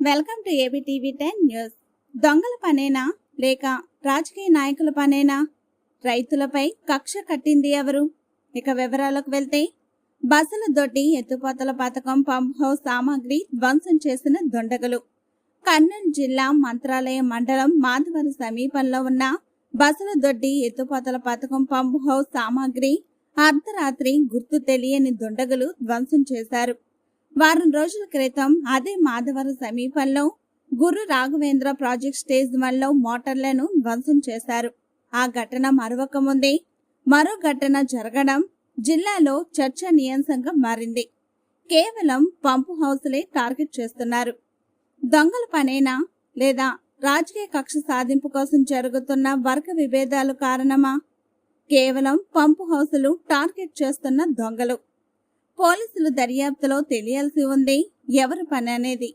Welcome to A B TV ten news. దొంగల పనేనా? లేక రాజకీయ నాయకుల పనేనా? రైతులపై కక్ష కట్టింది ఎవరు? ఇక వివరాలకు వెళ్తే బస్సుల దొడ్డి ఎత్తుపోతల పథకం పంప్ హౌస్ సామాగ్రి ధ్వంసం చేసిన దొండగలు. కర్నూలు జిల్లా మంత్రాలయ మండలం మాధవరం సమీపంలో ఉన్న బస్సుల దొడ్డి ఎత్తుపోతల పథకం పంప్ హౌస్ సామాగ్రి అర్ధరాత్రి గుర్తు తెలియని దుండగులు ధ్వంసం చేశారు. వారం రోజుల క్రితం అదే మాధవరం సమీపంలో గురు రాఘవేంద్ర ప్రాజెక్ట్ స్టేజ్ వల్ల మోటార్లను ధ్వంసం చేశారు. ఆ ఘటన మరొక ముందే మరో ఘటన జరగడం జిల్లాలో చర్చనీయాంశంగా మారింది. కేవలం పంపు హౌస్లే టార్గెట్ చేస్తున్నారు. దొంగల పనేనా లేదా రాజకీయ కక్ష సాధింపు కోసం జరుగుతున్న వర్గ విభేదాలు కారణమా? కేవలం పంపు హౌసులు టార్గెట్ చేస్తున్న దొంగలు. పోలీసులు దర్యాప్తులో తెలియాల్సి ఉంది. ఎవరి పని అనేది?